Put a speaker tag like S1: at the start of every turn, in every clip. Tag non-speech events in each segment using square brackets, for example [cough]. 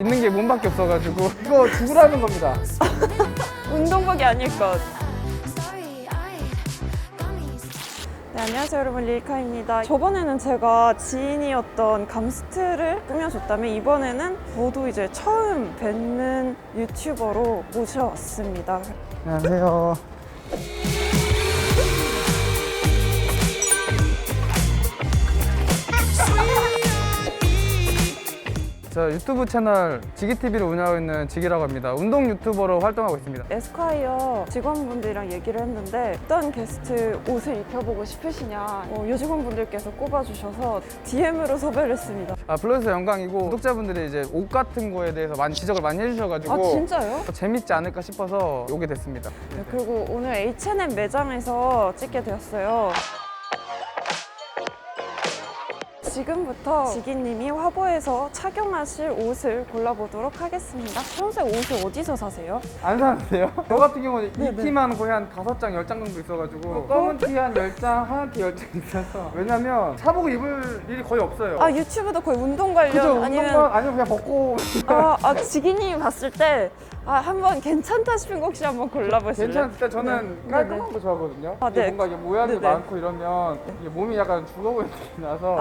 S1: 있는 게 몸밖에 없어가지고 이거 죽으라는 겁니다. [laughs]
S2: 운동복이 아닐 것. 네, 안녕하세요 여러분 릴카입니다. 저번에는 제가 지인이었던 감스트를 꾸며줬다면 이번에는 저도 이제 처음 뵙는 유튜버로 모셔왔습니다.
S1: 안녕하세요. 저 유튜브 채널 지기TV를 운영하고 있는 지기라고 합니다. 운동 유튜버로 활동하고 있습니다.
S2: 에스콰이어 직원분들이랑 얘기를 했는데 어떤 게스트 옷을 입혀보고 싶으시냐 어, 요직원분들께서 꼽아주셔서 DM으로 섭외를 했습니다.
S1: 아, 불러주셔서 영광이고 구독자분들이 이제 옷 같은 거에 대해서 많이 지적을 많이 해주셔가지고
S2: 아 진짜요?
S1: 재밌지 않을까 싶어서 오게 됐습니다.
S2: 네, 그리고 오늘 H&M 매장에서 찍게 되었어요. 지금부터 지기님이 화보에서 착용하실 옷을 골라보도록 하겠습니다. 평소에 옷을 어디서 사세요?
S1: 안 사는데요? 저 같은 경우는
S2: 네,
S1: 이
S2: 네.
S1: 티만 거의 한 다섯 장, 열 장 정도 있어가지고 검은 티 한 열 장, 하얀 티 열 장 있어서 왜냐면 사복 입을 일이 거의 없어요.
S2: 아 유튜브도 거의 운동 관련
S1: 그죠?
S2: 아니면
S1: 운동만 아니면 그냥 벗고
S2: 아, 아 지기님이 봤을 때 아, 한번 괜찮다 싶은 거 혹시 한번 골라보실래요?
S1: 괜찮을 때 저는
S2: 네.
S1: 깔끔한. 거 좋아하거든요.
S2: 아,
S1: 이게
S2: 네.
S1: 뭔가 이게 모양이
S2: 네 네.
S1: 많고 이러면 이게 몸이 약간 죽어 보이는 느낌이 나서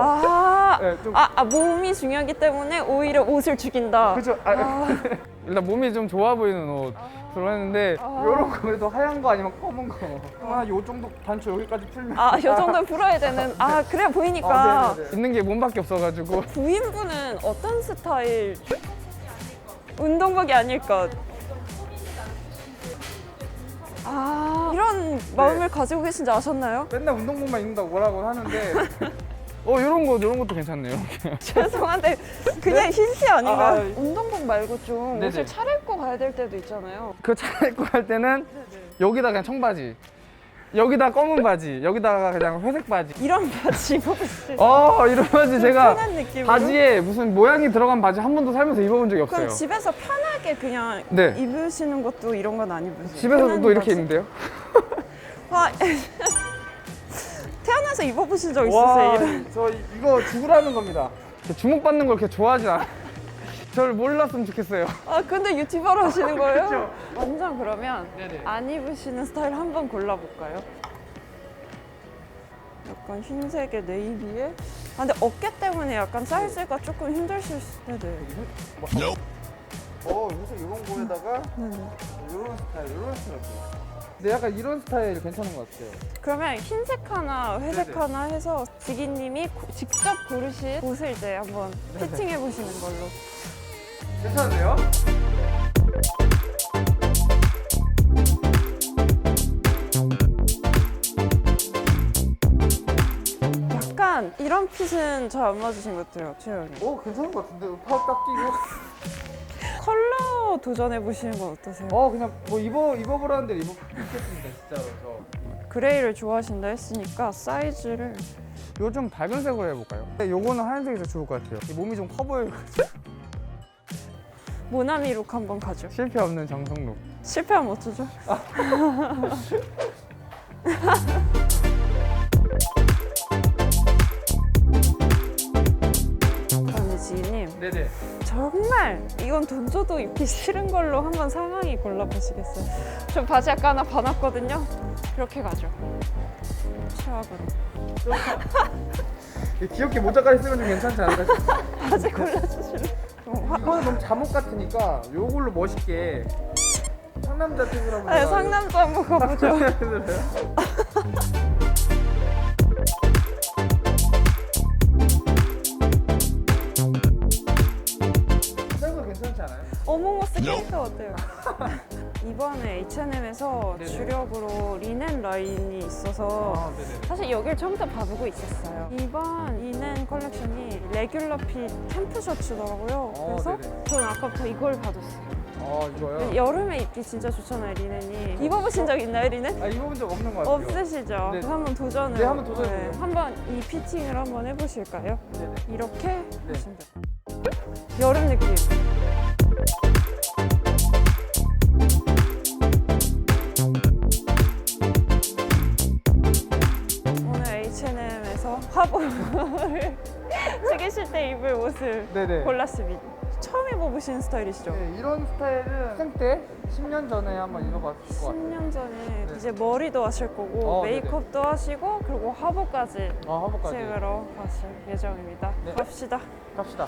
S2: 아,
S1: 네, 좀
S2: 아, 아, 몸이 중요하기 때문에 오히려 옷을 죽인다.
S1: 그죠? 아,
S2: 아. [laughs]
S1: 일단 몸이 좀 좋아 보이는 옷 들어했는데
S2: 아.
S1: 이런 거 그래도 하얀 거 아니면 검은 거. 한요 정도 단추 여기까지 풀면
S2: 아, 요 정도 풀어야 되는. 아, 그래야 보이니까.
S1: 아, 네네네. 있는 게 몸밖에 없어가지고
S2: 부인분은 어떤 스타일? 운동복이 아닐 것. 아, 이런 마음을 가지고 계신지 아셨나요?
S1: 맨날 운동복만 입는다고 뭐라고 하는데 [laughs] 어 이런 거 이런 것도 괜찮네요. [laughs]
S2: 죄송한데 그냥 힌트 아닌가요?
S1: 아, 아,
S2: 운동복 말고 좀
S1: 네네.
S2: 옷을 차려입고 가야 될 때도 있잖아요.
S1: 그 차입고 할 때는 여기다 그냥 청바지, 여기다 검은 바지, 여기다가 그냥 회색 바지.
S2: 이런 바지 입어보실
S1: 어 이런 바지 제가
S2: 편한 느낌으로.
S1: 바지에 무슨 모양이 들어간 바지 한 번도 살면서 입어본 적이
S2: 그럼
S1: 없어요.
S2: 집에서 편하게 그냥
S1: 네.
S2: 입으시는 것도 이런 건 안 입으세요?
S1: 집에서도
S2: 편한
S1: 이렇게
S2: 바지?
S1: 입는데요?
S2: 아, [laughs] 태어나서 입어보신 적 있으세요? 이런?
S1: 저 이- 이거 죽으라는 겁니다. 주목받는 걸 그렇게 좋아하진 않아요. 저를 몰랐으면 좋겠어요.
S2: 아 근데 유튜버로 하시는 거예요? 완전 그러면
S1: 네네.
S2: 안 입으시는 스타일 한번 골라볼까요? 약간 흰색의 네이비에 아 근데 어깨 때문에 약간 사이즈가 조금 힘드실 수 네네
S1: 어 요새 이런 거에다가
S2: 네네
S1: 이런 스타일, 이런 스타일. 근데 약간 이런 스타일 괜찮은 것 같아요.
S2: 그러면 흰색 하나 회색
S1: 네네.
S2: 하나 해서 지기님이 고- 직접 고르신 옷을 이제 한번
S1: 네네.
S2: 피팅해 보시는 걸로
S1: 괜찮은데요?
S2: 약간 이런 핏은 잘 안 맞으신 것 같아요 최현이
S1: 오 괜찮은 것 같은데 파워 딱 끼고.
S2: 도전해 보시는 건 어떠세요?
S1: 어 그냥 뭐 입어 입어보라는 대로 입어 입겠습니다 진짜로 저.
S2: 그레이를 좋아하신다 했으니까 사이즈를
S1: 요좀 밝은 색으로 해볼까요? 근데 요거는 하얀색이 더 좋을 것 같아요. 이 몸이 좀 커 보여요. [laughs]
S2: 모나미 룩 한번 가죠.
S1: 실패 없는 정성룩.
S2: 실패하면 어쩌죠? [laughs] 정말 이건 돈 줘도 입기 싫은 걸로 한번 상황이 골라보시겠어요? 저 바지 아까 하나 봐놨거든요. 그렇게 가죠. 최악으로 [laughs]
S1: 귀엽게 모자까지 쓰면 좀 괜찮지 않을까.
S2: 바지 골라주실래요? 어, 화-
S1: 이거는 너무 잠옷 같으니까 요걸로 멋있게 상남자 팁을 한번
S2: 아,
S1: 제가
S2: 상남자 한번 가보죠. [laughs] 캐릭터 어때요? 이번에 H&M에서
S1: 네네.
S2: 주력으로 리넨 라인이 있어서
S1: 아, 네네.
S2: 사실 여길 처음부터 봐보고 있었어요. 이번 리넨 컬렉션이 레귤러 핏 캠프 셔츠더라고요.
S1: 어,
S2: 그래서
S1: 네네.
S2: 저는 아까부터 이걸 받았어요.
S1: 어, 이거요?
S2: 여름에 입기 진짜 좋잖아요, 리넨이. 입어보신 적 있나요, 리넨?
S1: 아, 입어본 적 없는 것 같아요.
S2: 없으시죠?
S1: 네.
S2: 그래서 한번 도전을.
S1: 네, 한번 도전해보세요.
S2: 한번 이 피팅을 한번 해보실까요?
S1: 네네.
S2: 이렇게
S1: 네.
S2: 하시면 돼요. 여름 느낌. H&M에서 화보를 [laughs] 찍으실 때 입을 옷을
S1: 네네.
S2: 골랐습니다. 처음에 입어보신 스타일이시죠?
S1: 네, 이런 스타일은 학생 때 10년 전에 한번 입어봤을 것 같아요.
S2: 10년 전에
S1: 네.
S2: 이제 머리도 하실 거고
S1: 어,
S2: 메이크업도 하시고 그리고 화보까지
S1: 아, 화보까지.
S2: 찍으러 가실 예정입니다.
S1: 네.
S2: 갑시다.
S1: 갑시다.